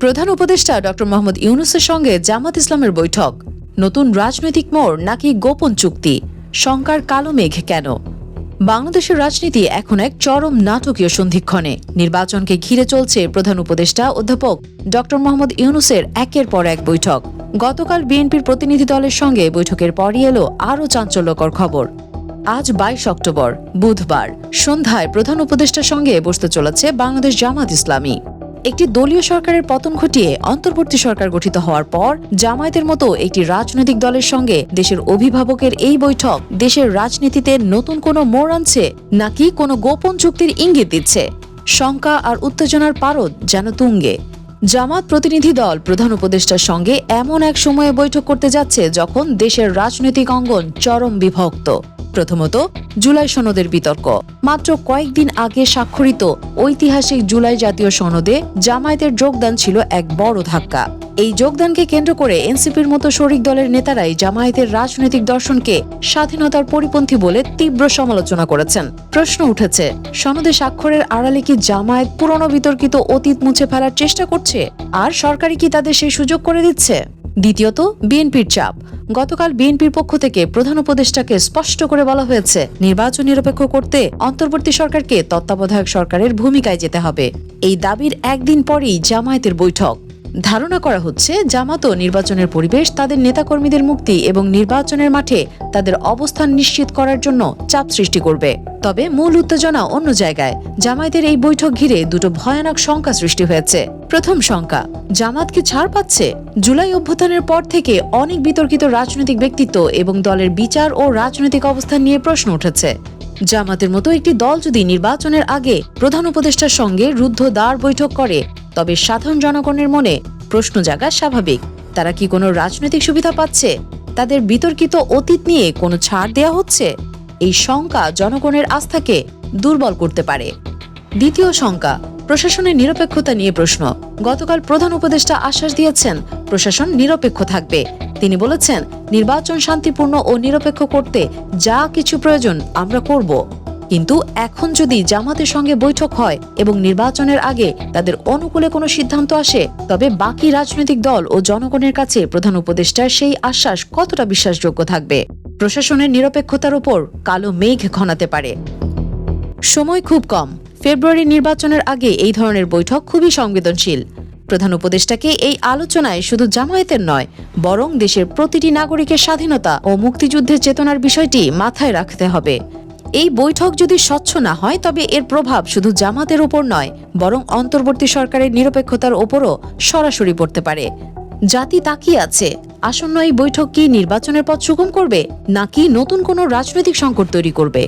প্রধান উপদেষ্টা ডক্টর মোহাম্মদ ইউনুসের সঙ্গে জামাত ইসলামের বৈঠক। নতুন রাজনৈতিক মোড় নাকি গোপন চুক্তি? শঙ্কার কালো মেঘ কেন? বাংলাদেশের রাজনীতি এখন এক চরম নাটকীয় সন্ধিক্ষণে। নির্বাচনকে ঘিরে চলছে প্রধান উপদেষ্টা অধ্যাপক ডক্টর মোহাম্মদ ইউনুসের একের পর এক বৈঠক। গতকাল বিএনপির প্রতিনিধি দলের সঙ্গে বৈঠকের পরই এলো আরও চাঞ্চল্যকর খবর। আজ বাইশ অক্টোবর, বুধবার। সন্ধ্যায় প্রধান উপদেষ্টার সঙ্গে বসতে চলেছে বাংলাদেশ জামাত ইসলামী। একটি দলীয় সরকারের পতন ঘটিয়ে অন্তর্বর্তী সরকার গঠিত হওয়ার পর জামায়াতের মতো একটি রাজনৈতিক দলের সঙ্গে দেশের অভিভাবকের এই বৈঠক দেশের রাজনীতিতে নতুন কোনো মোড় আনছে নাকি কোনো গোপন চুক্তির ইঙ্গিত দিচ্ছে? শঙ্কা আর উত্তেজনার পারদ যেন তুঙ্গে। জামাত প্রতিনিধি দল প্রধান উপদেষ্টার সঙ্গে এমন এক সময়ে বৈঠক করতে যাচ্ছে যখন দেশের রাজনৈতিক অঙ্গন চরম বিভক্ত। প্রথমত জুলাই সনদের বিতর্ক। মাত্র কয়েকদিন আগে স্বাক্ষরিত ঐতিহাসিক জুলাই জাতীয় সনদে জামায়াতের যোগদান ছিল এক বড় ধাক্কা। এই যোগদানকে কেন্দ্র করে এনসিপির মতো শরিক দলের নেতারাই জামায়াতের রাজনৈতিক দর্শনকে স্বাধীনতার পরিপন্থী বলে তীব্র সমালোচনা করেছেন। প্রশ্ন উঠেছে, সনদে স্বাক্ষরের আড়ালে কি জামায়াত পুরনো বিতর্কিত অতীত মুছে ফেলার চেষ্টা করছে? আর সরকারি কি তাদের সেই সুযোগ করে দিচ্ছে? দ্বিতীয়ত, বিএনপির চাপ। গতকাল বিএনপির পক্ষ থেকে প্রধান উপদেষ্টাকে স্পষ্ট করে বলা হয়েছে, নির্বাচন নিরপেক্ষ করতে অন্তর্বর্তী সরকারকে তত্ত্বাবধায়ক সরকারের ভূমিকায় যেতে হবে। এই দাবির একদিন পরেই জামায়াতের বৈঠক। ধারণা করা হচ্ছে জামাতও নির্বাচনের পরিবেশ তাদের নেতাকর্মীদের মুক্তি এবং নির্বাচনের মাঠে তাদের অবস্থান নিশ্চিত করার জন্য চাপ সৃষ্টি করবে। তবে মূল উত্তেজনা অন্য জায়গায়। জামায়াতের এই বৈঠক ঘিরে দুটো ভয়ানক শঙ্কা সৃষ্টি হয়েছে। প্রথম শঙ্কা, জামাত কি ছাড় পাচ্ছে? জুলাই অভ্যুত্থানের পর থেকে অনেক বিতর্কিত রাজনৈতিক ব্যক্তিত্ব এবং দলের বিচার ও রাজনৈতিক অবস্থান নিয়ে প্রশ্ন উঠেছে। জামাতের মতো একটি দল যদি নির্বাচনের আগে প্রধান উপদেষ্টার সঙ্গে রুদ্ধ দ্বার বৈঠক করে তবে সাধারণ জনগণের মনে প্রশ্ন জাগা স্বাভাবিক। তারা কি কোনো রাজনৈতিক সুবিধা পাচ্ছে? তাদের বিতর্কিত অতীত নিয়ে কোনো ছাড় দেয়া হচ্ছে? এই শঙ্কা জনগণের আস্থাকে দুর্বল করতে পারে। দ্বিতীয় শঙ্কা, প্রশাসনের নিরপেক্ষতা নিয়ে প্রশ্ন। গতকাল প্রধান উপদেষ্টা আশ্বাস দিয়েছেন, প্রশাসন নিরপেক্ষ থাকবে। তিনি বলেছেন, নির্বাচন শান্তিপূর্ণ ও নিরপেক্ষ করতে যা কিছু প্রয়োজন আমরা করব। কিন্তু এখন যদি জামাতের সঙ্গে বৈঠক হয় এবং নির্বাচনের আগে তাদের অনুকূলে কোনো সিদ্ধান্ত আসে, তবে বাকি রাজনৈতিক দল ও জনগণের কাছে প্রধান উপদেষ্টার সেই আশ্বাস কতটা বিশ্বাসযোগ্য থাকবে? প্রশাসনের নিরপেক্ষতার উপর কালো মেঘ ঘনাতে পারে। সময় খুব কম। ফেব্রুয়ারি নির্বাচনের আগে এই ধরনের বৈঠক খুবই সংবেদনশীল। প্রধান উপদেষ্টাকে এই আলোচনায় শুধু জামায়াতের নয়, বরং দেশের প্রতিটি নাগরিকের স্বাধীনতা ও মুক্তিযুদ্ধের চেতনার বিষয়টি মাথায় রাখতে হবে। এই বৈঠক যদি স্বচ্ছ না হয়, তবে এর প্রভাব শুধু জামাতের ওপর নয়, বরং অন্তর্বর্তী সরকারের নিরপেক্ষতার ওপরও সরাসরি পড়তে পারে। জাতি তাকিয়ে আছে, আসন্ন এই বৈঠক কি নির্বাচনের পথ সুগম করবে, নাকি নতুন কোনো রাজনৈতিক সংকট তৈরি করবে?